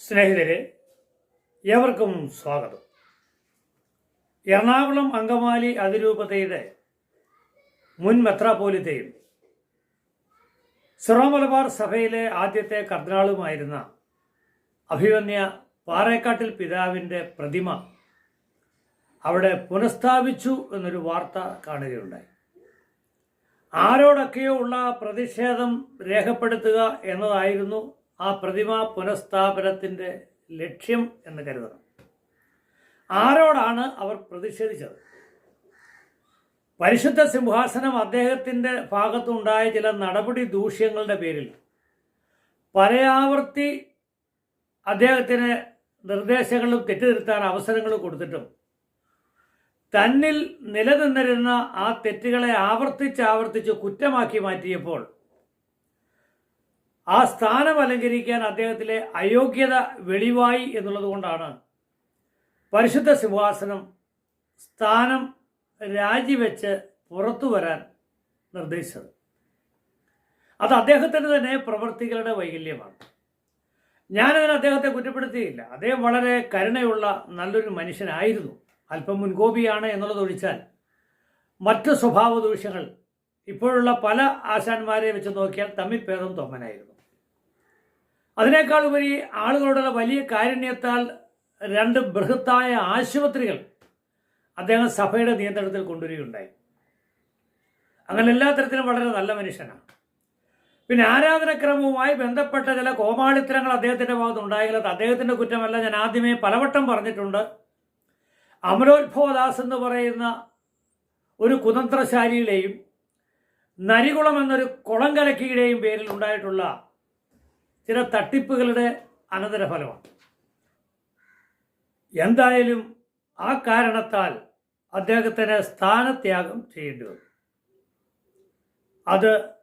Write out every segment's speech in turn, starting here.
സ്നേഹിതരെ ഏവർക്കും സ്വാഗതം. എറണാകുളം അങ്കമാലി അതിരൂപതയുടെ മുൻ മെത്രാപോലിത്തയും സിറോ മലബാർ സഭയിലെ ആദ്യത്തെ കർദിനാളുമായിരുന്ന അഭിവന്യ പാറേക്കാട്ടിൽ പിതാവിന്റെ പ്രതിമ അവിടെ പുനഃസ്ഥാപിച്ചു എന്നൊരു വാർത്ത കാണുകയുണ്ടായി. ആരോടൊക്കെയോ ഉള്ള പ്രതിഷേധം രേഖപ്പെടുത്തുക എന്നതായിരുന്നു ആ പ്രതിമ പുനഃസ്ഥാപനത്തിന്റെ ലക്ഷ്യം എന്ന് കരുതണം. ആരോടാണ് അവർ പ്രതിഷേധിച്ചത്? പരിശുദ്ധ സിംഹാസനം അദ്ദേഹത്തിന്റെ ഭാഗത്തുണ്ടായ ചില നടപടി ദൂഷ്യങ്ങളുടെ പേരിൽ പലയാവർത്തി അദ്ദേഹത്തിന് നിർദ്ദേശങ്ങളും തെറ്റുതിരുത്താൻ അവസരങ്ങളും കൊടുത്തിട്ടും തന്നിൽ നിലനിന്നിരുന്ന ആ തെറ്റുകളെ ആവർത്തിച്ച് ആവർത്തിച്ച് കുറ്റമാക്കി മാറ്റിയപ്പോൾ ആ സ്ഥാനം അലങ്കരിക്കാൻ അദ്ദേഹത്തിലെ അയോഗ്യത വെളിവായി എന്നുള്ളത് കൊണ്ടാണ് പരിശുദ്ധ സിംഹാസനം സ്ഥാനം രാജിവെച്ച് പുറത്തു വരാൻ നിർദ്ദേശിച്ചത്. അത് അദ്ദേഹത്തിന്റെ തന്നെ പ്രവൃത്തികളുടെ വൈകല്യമാണ്. ഞാനതിന് അദ്ദേഹത്തെ കുറ്റപ്പെടുത്തിയില്ല. അദ്ദേഹം വളരെ കരുണയുള്ള നല്ലൊരു മനുഷ്യനായിരുന്നു. അല്പം മുൻകോപിയാണ് എന്നുള്ളതൊഴിച്ചാൽ മറ്റ് സ്വഭാവ ദൂഷ്യങ്ങൾ ഇപ്പോഴുള്ള പല ആശാന്മാരെ വെച്ച് നോക്കിയാൽ തമ്മിൽ ഭേദം തൊമ്മനായിരുന്നു അതിനേക്കാൾ ഉപരി ആളുകളുടെ വലിയ കാരുണ്യത്താൽ രണ്ട് ബൃഹത്തായ ആശുപത്രികൾ അദ്ദേഹം സഭയുടെ നിയന്ത്രണത്തിൽ കൊണ്ടുവരികയുണ്ടായി. അങ്ങനെ എല്ലാ തരത്തിലും വളരെ നല്ല മനുഷ്യനാണ് പിന്നെ ആരാധനക്രമവുമായി ബന്ധപ്പെട്ട ചില കോമാളിത്തരങ്ങൾ അദ്ദേഹത്തിന്റെ ഭാഗത്ത് ഉണ്ടായെങ്കിൽ അത് അദ്ദേഹത്തിന്റെ കുറ്റമല്ല ഞാൻ ആദ്യമേ പലവട്ടം പറഞ്ഞിട്ടുണ്ട്. അമലോത്ഭവദാസ് എന്ന് പറയുന്ന ഒരു കുതന്ത്രശാലിയുടെയും നരികുളം എന്നൊരു കുളം കലക്കിയുടെയും പേരിൽ ഉണ്ടായിട്ടുള്ള ചില തട്ടിപ്പുകളുടെ അനന്തരഫലമാണ്. എന്തായാലും ആ കാരണത്താൽ അദ്ദേഹത്തിന് സ്ഥാനത്യാഗം ചെയ്യേണ്ടി വന്നു. അത്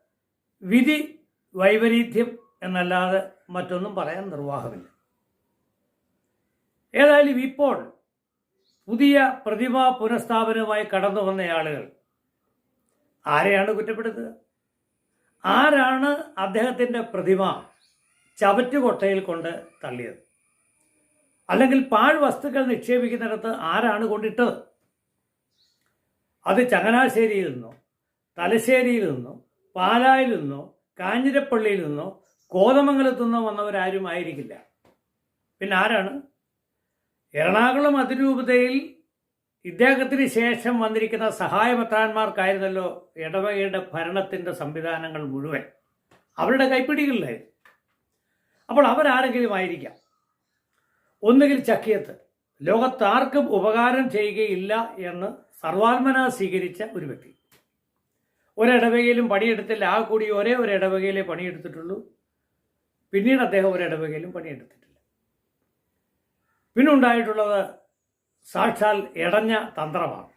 വിധി വൈപരീത്യം എന്നല്ലാതെ മറ്റൊന്നും പറയാൻ നിർവാഹമില്ല. ഏതായാലും ഇപ്പോൾ പുതിയ പ്രതിമാ പുനഃസ്ഥാപനവുമായി കടന്നു വന്ന ആളുകൾ ആരെയാണ് കുറ്റപ്പെടുത്തുക? ആരാണ് അദ്ദേഹത്തിന്റെ പ്രതിമ? ചവറ്റുകൊട്ടയിൽ കൊണ്ട് തള്ളിയത്. അല്ലെങ്കിൽ പാഴ് വസ്തുക്കൾ നിക്ഷേപിക്കുന്നിടത്ത് ആരാണ് കൊണ്ടിട്ടത്? അത് ചങ്ങനാശ്ശേരിയിൽ നിന്നോ തലശ്ശേരിയിൽ നിന്നോ പാലായിൽ നിന്നോ കാഞ്ഞിരപ്പള്ളിയിൽ നിന്നോ കോതമംഗലത്തു നിന്നോ വന്നവരാരും ആയിരിക്കില്ല. പിന്നെ ആരാണ്? എറണാകുളം അതിരൂപതയിൽ ഇദ്ദേഹത്തിന് ശേഷം വന്നിരിക്കുന്ന സഹായമെത്താന്മാർക്കായിരുന്നല്ലോ ഇടവകയുടെ ഭരണത്തിന്റെ സംവിധാനങ്ങൾ മുഴുവൻ. അവരുടെ കൈപ്പിടികളിലായിരുന്നു. അപ്പോൾ അവരാരെങ്കിലും ആയിരിക്കാം ഒന്നുകിൽ ചക്കിയത്ത്. ലോകത്താർക്കും ഉപകാരം ചെയ്യുകയില്ല എന്ന് സർവാത്മന സ്വീകരിച്ച ഒരു വ്യക്തി. ഒരിടവകയിലും പണിയെടുത്തില്ല. ആ കൂടി ഒരേ ഒരു ഇടവകയിലേ പണിയെടുത്തിട്ടുള്ളൂ. പിന്നീട് അദ്ദേഹം ഒരിടവകയിലും പണിയെടുത്തിട്ടില്ല. പിന്നുണ്ടായിട്ടുള്ളത് സാക്ഷാൽ ഇടഞ്ഞ തന്ത്രമാണ്.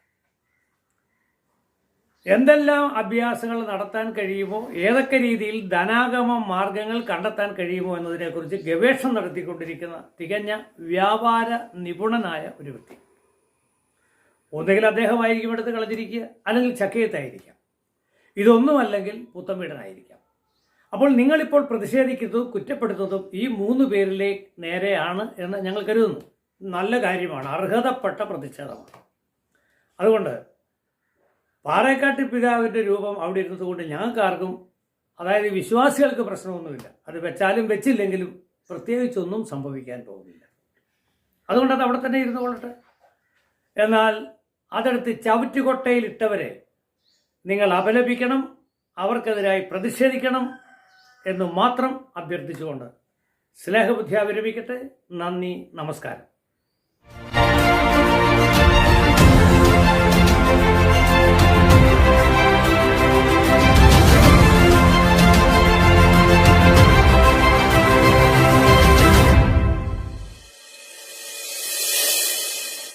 എന്തെല്ലാം അഭ്യാസങ്ങൾ നടത്താൻ കഴിയുമോ ഏതൊക്കെ രീതിയിൽ ധനാഗമ മാർഗങ്ങൾ കണ്ടെത്താൻ കഴിയുമോ എന്നതിനെക്കുറിച്ച് ഗവേഷണം നടത്തിക്കൊണ്ടിരിക്കുന്ന തികഞ്ഞ വ്യാപാര നിപുണനായ ഒരു വ്യക്തി. ഒന്നുകിൽ അദ്ദേഹമായിരിക്കും എടുത്ത് കളഞ്ഞിരിക്കുക അല്ലെങ്കിൽ ചക്കയത്തായിരിക്കാം. ഇതൊന്നുമല്ലെങ്കിൽ പുത്തമ്പീടനായിരിക്കാം അപ്പോൾ നിങ്ങളിപ്പോൾ പ്രതിഷേധിക്കുന്നതും കുറ്റപ്പെടുത്തുന്നതും ഈ മൂന്ന് പേരിലെ നേരെയാണ് എന്ന് ഞങ്ങൾ കരുതുന്നു. നല്ല കാര്യമാണ്. അർഹതപ്പെട്ട പ്രതിഷേധമാണ്. അതുകൊണ്ട് പാറേക്കാട്ടി പിതാവിന്റെ രൂപം അവിടെ ഇരുന്നത് കൊണ്ട് ഞങ്ങൾക്കാർക്കും അതായത് വിശ്വാസികൾക്ക് പ്രശ്നമൊന്നുമില്ല. അത് വെച്ചാലും വെച്ചില്ലെങ്കിലും പ്രത്യേകിച്ചൊന്നും സംഭവിക്കാൻ പോകുന്നില്ല. അതുകൊണ്ട് അത് അവിടെ തന്നെ ഇരുന്നു കൊള്ളട്ടെ. എന്നാൽ അതെടുത്ത് ചവിറ്റുകൊട്ടയിൽ ഇട്ടവരെ നിങ്ങൾ അപലപിക്കണം അവർക്കെതിരായി പ്രതിഷേധിക്കണം എന്ന് മാത്രം അഭ്യർത്ഥിച്ചുകൊണ്ട് സ്നേഹബുദ്ധി വിരമിക്കട്ടെ നന്ദി നമസ്കാരം.